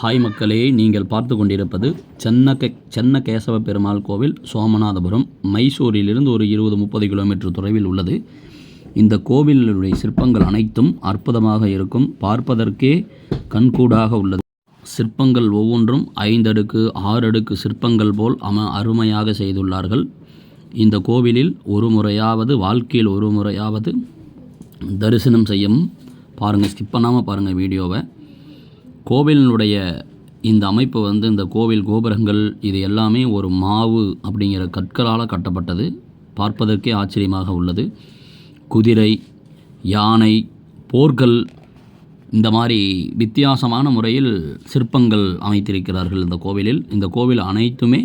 Hi மக்களே நீங்கள் பார்த்து கொண்டிருப்பது சென்னக்க சென்ன கேசவ பெருமாள் கோவில் சோமநாதபுரம். மைசூரிலிருந்து ஒரு இருபது முப்பது கிலோமீட்டர் தொலைவில் உள்ளது. இந்த கோவிலுடைய சிற்பங்கள் அனைத்தும் அற்புதமாக இருக்கும். பார்ப்பதற்கே கண்கூடாக உள்ளது. சிற்பங்கள் ஒவ்வொன்றும் ஐந்தடுக்கு ஆறு அடுக்கு சிற்பங்கள் போல் அம அருமையாக செய்துள்ளார்கள். இந்த கோவிலில் ஒரு முறையாவது வாழ்க்கையில் ஒரு முறையாவது தரிசனம் செய்யவும். பாருங்கள் ஸ்கிப் பண்ணாமல் பாருங்கள் வீடியோவை. கோவிலினுடைய இந்த அமைப்பு வந்து இந்த கோவில் கோபுரங்கள் இது எல்லாமே ஒரு மாவு அப்படிங்கிற கற்களால் கட்டப்பட்டது. பார்ப்பதற்கே ஆச்சரியமாக உள்ளது. குதிரை யானை போர்கள் இந்த மாதிரி வித்தியாசமான முறையில் சிற்பங்கள் அமைத்திருக்கிறார்கள் இந்த கோவிலில். இந்த கோவில் அனைத்துமே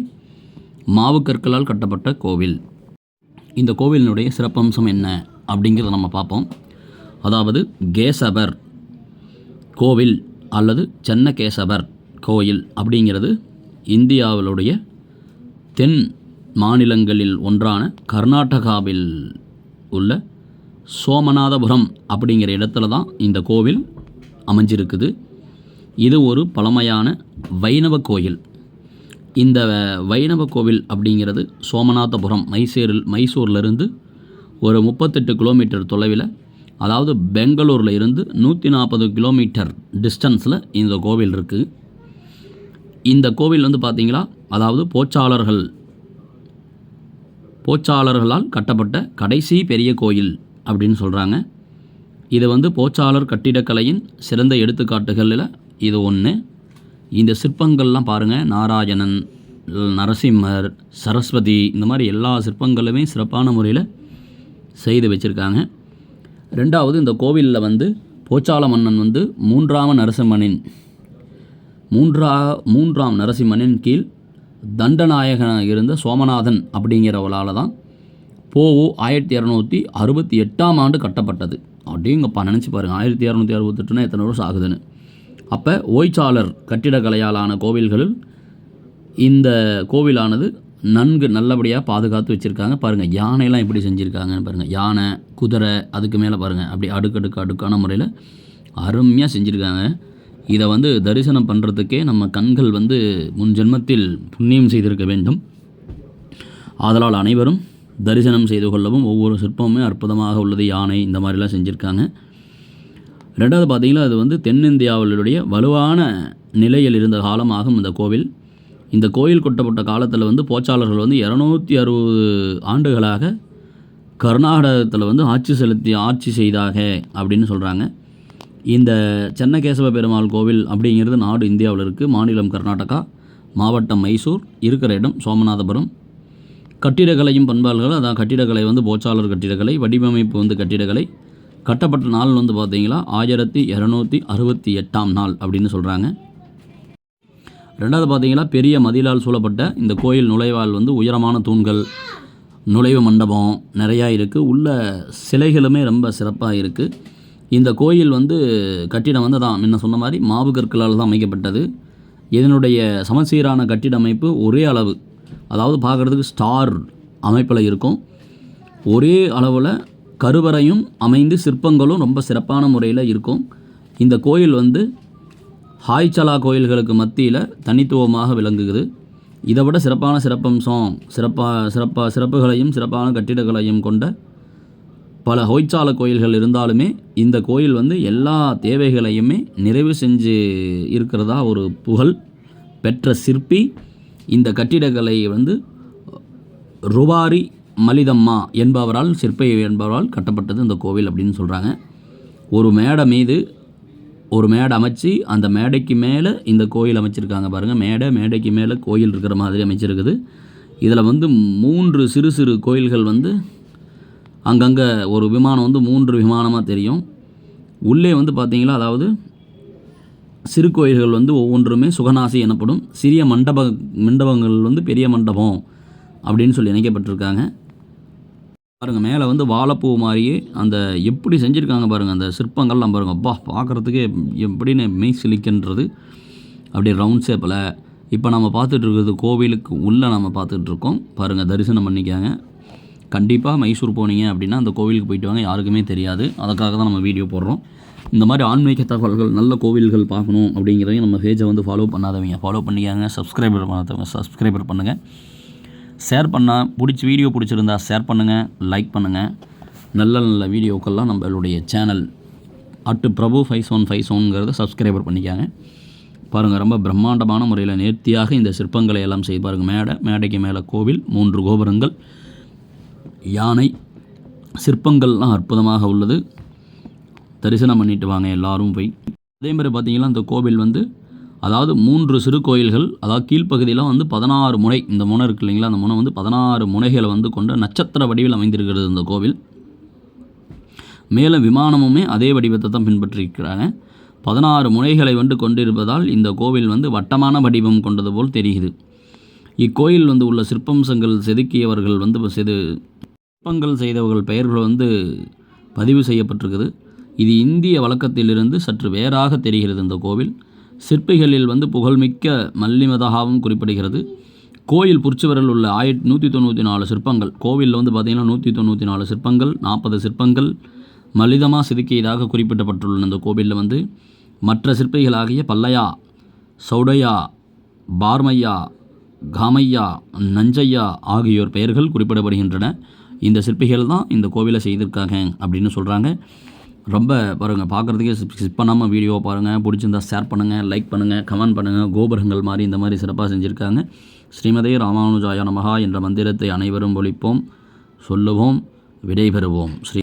மாவு கற்களால் கட்டப்பட்ட கோவில். இந்த கோவிலினுடைய சிறப்பம்சம் என்ன அப்படிங்கிறத நம்ம பார்ப்போம். அதாவது கேசபர் கோவில் அல்லது சென்னகேசவர் கோயில் அப்படிங்கிறது இந்தியாவிலுடைய தென் மாநிலங்களில் ஒன்றான கர்நாடகாவில் உள்ள சோமநாதபுரம் அப்படிங்கிற இடத்துல தான் இந்த கோவில் அமைஞ்சிருக்குது. இது ஒரு பழமையான வைணவ கோயில். இந்த வைணவ கோவில் அப்படிங்கிறது சோமநாதபுரம் மைசூரில் மைசூர்லேருந்து ஒரு முப்பத்தெட்டு கிலோமீட்டர் தொலைவில் அதாவது பெங்களூரில் இருந்து நூற்றி நாற்பது கிலோமீட்டர் டிஸ்டன்ஸில் இந்த கோவில் இருக்குது இந்த கோவில் வந்து பார்த்திங்களா அதாவது போச்சாளர்கள் போச்சாளர்களால் கட்டப்பட்ட கடைசி பெரிய கோயில் அப்படின்னு சொல்கிறாங்க இது வந்து போச்சாளர் கட்டிடக்கலையின் சிறந்த எடுத்துக்காட்டுகளில் இது ஒன்று இந்த சிற்பங்கள்லாம் பாருங்கள் நாராயணன் நரசிம்மர் சரஸ்வதி இந்த மாதிரி எல்லா சிற்பங்களுமே சிறப்பான முறையில் செய்து வச்சுருக்காங்க. ரெண்டாவது இந்த கோவிலில் வந்து போச்சால மன்னன் வந்து மூன்றாம் நரசிம்மனின் மூன்றா மூன்றாம் நரசிம்மனின் கீழ் தண்டநாயகனாக இருந்த சோமநாதன் அப்படிங்கிறவளால் தான் போவு ஆயிரத்தி இரநூத்தி அறுபத்தி எட்டாம் ஆண்டு கட்டப்பட்டது. அப்படிங்கப்பா நினச்சி பாருங்கள் ஆயிரத்தி இரநூத்தி அறுபத்தெட்டுனா எத்தனை வருஷம் ஆகுதுன்னு. அப்போ ஓய்ச்சாளர் கட்டிடக்கலையாலான கோவில்களில் இந்த கோவிலானது நன்கு நல்லபடியாக பாதுகாத்து வச்சுருக்காங்க. பாருங்கள் யானையெல்லாம் எப்படி செஞ்சுருக்காங்கன்னு பாருங்கள் யானை குதிரை அதுக்கு மேலே பாருங்கள் அப்படி அடுக்கடுக்கு அடுக்கான முறையில் அருமையாக செஞ்சுருக்காங்க. இதை வந்து தரிசனம் பண்ணுறதுக்கே நம்ம கண்கள் வந்து முன் ஜென்மத்தில் புண்ணியம் செய்திருக்க வேண்டும். ஆதலால் அனைவரும் தரிசனம் செய்து கொள்ளவும் ஒவ்வொரு சிற்பமுமே அற்புதமாக உள்ளது. யானை இந்த மாதிரிலாம் செஞ்சுருக்காங்க. ரெண்டாவது பார்த்திங்கன்னா அது வந்து தென்னிந்தியாவிலுடைய வலுவான நிலையில் இருந்த காலமாகும் இந்த கோவில். இந்த கோயில் கொட்டப்பட்ட காலத்தில் வந்து போச்சாளர்கள் வந்து இரநூத்தி அறுபது ஆண்டுகளாக கர்நாடகத்தில் வந்து ஆட்சி செலுத்தி ஆட்சி செய்தாக அப்படின்னு சொல்கிறாங்க இந்த சென்னகேசவ பெருமாள் கோவில் அப்படிங்கிறது நாடு இந்தியாவில் இருக்குது மாநிலம் கர்நாடகா மாவட்டம் மைசூர் இருக்கிற இடம் சோமநாதபுரம். கட்டிடக்கலையும் பண்பாடுகள் அதான் கட்டிடக்கலை வந்து போச்சாளர் கட்டிடக்கலை வடிவமைப்பு வந்து கட்டிடக்கலை. கட்டப்பட்ட நாள் வந்து பார்த்திங்களா ஆயிரத்தி இரநூத்தி அறுபத்தி எட்டாம் நாள் அப்படின்னு சொல்கிறாங்க ரெண்டாவது பார்த்தீங்கன்னா பெரிய மதிலால் சூழப்பட்ட இந்த கோயில் நுழைவால் வந்து உயரமான தூண்கள் நுழைவு மண்டபம் நிறையா இருக்குது உள்ள சிலைகளுமே ரொம்ப சிறப்பாக இருக்குது இந்த கோயில் வந்து கட்டிடம் வந்து தான் முன்ன சொன்ன மாதிரி மாவு கற்களால் தான் அமைக்கப்பட்டது. இதனுடைய சமச்சீரான கட்டிட அமைப்பு ஒரே அளவு அதாவது பார்க்குறதுக்கு ஸ்டார் அமைப்பில் இருக்கும். ஒரே அளவில் கருவறையும் அமைந்து சிற்பங்களும் ரொம்ப சிறப்பான முறையில் இருக்கும். இந்த கோயில் வந்து ஹாய்ச்சலா கோயில்களுக்கு மத்தியில் தனித்துவமாக விளங்குகிறது. இதை விட சிறப்பான சிறப்பம்சம் சிறப்பாக சிறப்பாக சிறப்புகளையும் சிறப்பான கட்டிடங்களையும் கொண்ட பல ஹொய்ச்சால கோயில்கள் இருந்தாலுமே இந்த கோயில் வந்து எல்லா தேவைகளையுமே நிறைவு செஞ்சு இருக்கிறதா ஒரு புகழ் பெற்ற சிற்பி. இந்த கட்டிடக்கலை வந்து ருபாரி மலிதம்மா என்பவரால் சிற்பி என்பவரால் கட்டப்பட்டது இந்த கோவில் அப்படின்னு சொல்கிறாங்க ஒரு மேடை மீது ஒரு மேடை அமைச்சு அந்த மேடைக்கு மேலே இந்த கோயில் அமைச்சிருக்காங்க பாருங்கள் மேடை மேடைக்கு மேலே கோயில் இருக்கிற மாதிரி அமைச்சிருக்குது. இதில் வந்து மூன்று சிறு சிறு கோயில்கள் வந்து அங்கங்கே ஒரு விமானம் வந்து மூன்று விமானமாக தெரியும். உள்ளே வந்து பார்த்திங்களா அதாவது சிறு கோயில்கள் வந்து ஒவ்வொன்றுமே சுகநாசி எனப்படும். சிறிய மண்டப மண்டபங்கள் வந்து பெரிய மண்டபம் அப்படின்னு சொல்லி இணைக்கப்பட்டிருக்காங்க. பாருங்கள் மேலே வந்து வாழைப்பூ மாதிரியே அந்த எப்படி செஞ்சுருக்காங்க பாருங்கள் அந்த சிற்பங்கள்லாம் பாருங்கள் அப்பா பார்க்குறதுக்கே எப்படின்னு மெய் சிலிக்கின்றது அப்படியே ரவுண்ட் ஷேப்பில் இப்போ நம்ம பார்த்துட்டு இருக்கிறது கோவிலுக்கு உள்ளே நம்ம பார்த்துட்ருக்கோம் பாருங்கள் தரிசனம் பண்ணிக்காங்க கண்டிப்பாக மைசூர் போனீங்க அப்படின்னா அந்த கோவிலுக்கு போயிட்டு வாங்க யாருக்குமே தெரியாது. அதுக்காக தான் நம்ம வீடியோ போடுறோம். இந்த மாதிரி ஆன்மீக தகவல்கள் நல்ல கோவில்கள் பார்க்கணும் அப்படிங்கிறதையும் நம்ம பேஜை வந்து ஃபாலோ பண்ணாதவங்க ஃபாலோ பண்ணிக்காங்க சப்ஸ்கிரைபர் பண்ணாதவங்க சப்ஸ்கிரைபர் பண்ணுங்கள் ஷேர் பண்ணால் பிடிச்சி வீடியோ பிடிச்சிருந்தா ஷேர் பண்ணுங்கள் லைக் பண்ணுங்கள் நல்ல நல்ல வீடியோக்கெல்லாம் நம்மளுடைய சேனல் அட்டு பிரபு ஃபைவ் சோன் ஃபைவ் சோனுங்கிறத சப்ஸ்கிரைபர் பண்ணிக்காங்க. பாருங்கள் ரொம்ப பிரம்மாண்டமான முறையில் நேர்த்தியாக இந்த சிற்பங்களை எல்லாம் செய்து பாருங்கள் மேடை மேடைக்கு மேலே கோவில் மூன்று கோபுரங்கள் யானை சிற்பங்கள்லாம் அற்புதமாக உள்ளது. தரிசனம் பண்ணிட்டு வாங்க எல்லோரும் போய். அதே மாதிரி பார்த்தீங்கன்னா அந்த கோவில் வந்து அதாவது மூன்று சிறு கோயில்கள் அதாவது கீழ்ப்பகுதியெலாம் வந்து பதினாறு முனை இந்த முனை இருக்கு இல்லைங்களா? அந்த முனை வந்து பதினாறு முனைகளை வந்து கொண்ட நட்சத்திர வடிவில் அமைந்திருக்கிறது இந்த கோவில். மேலும் விமானமுமே அதே வடிவத்தை தான் பின்பற்றியிருக்கிறாங்க பதினாறு முனைகளை வந்து கொண்டிருப்பதால் இந்த கோவில் வந்து வட்டமான வடிவம் கொண்டது போல் தெரிகிறது. இக்கோயில் வந்து உள்ள சிற்பம்சங்கள் செதுக்கியவர்கள் வந்து செது சிற்பங்கள் செய்தவர்கள் பெயர்கள் வந்து பதிவு செய்யப்பட்டிருக்குது. இது இந்திய வழக்கத்திலிருந்து சற்று வேறாக தெரிகிறது இந்த கோவில். சிற்பிகளில் வந்து புகழ்மிக்க மல்லிமதகாவும் குறிப்பிடுகிறது. கோயில் புற்சுவரில் உள்ள ஆயிரத்தி நூற்றி தொண்ணூற்றி நாலு சிற்பங்கள். கோவிலில் வந்து பார்த்திங்கன்னா நூற்றி தொண்ணூற்றி நாலு சிற்பங்கள் நாற்பது சிற்பங்கள் மலிதமாக செதுக்கியதாக குறிப்பிடப்பட்டுள்ளன இந்த கோவிலில் வந்து. மற்ற சிற்பிகளாகிய பல்லையா சௌடையா பார்மையா காமையா நஞ்சையா ஆகியோர் பெயர்கள் குறிப்பிடப்படுகின்றன. இந்த சிற்பிகள் தான் இந்த கோவிலை செய்திருக்காங்க அப்படின்னு சொல்கிறாங்க ரொம்ப பாருங்கள் பார்க்குறதுக்கே ஸ்கிப் பண்ணாமல் வீடியோ பாருங்கள் பிடிச்சிருந்தா ஷேர் பண்ணுங்கள் லைக் பண்ணுங்கள் கமெண்ட் பண்ணுங்கள் கோபுரங்கள் மாதிரி இந்த மாதிரி சிறப்பாக செஞ்சுருக்காங்க. ஸ்ரீமதே ராமானுஜாய நமகா என்ற மந்திரத்தை அனைவரும் ஒழிப்போம் சொல்லுவோம் விடைபெறுவோம். ஸ்ரீ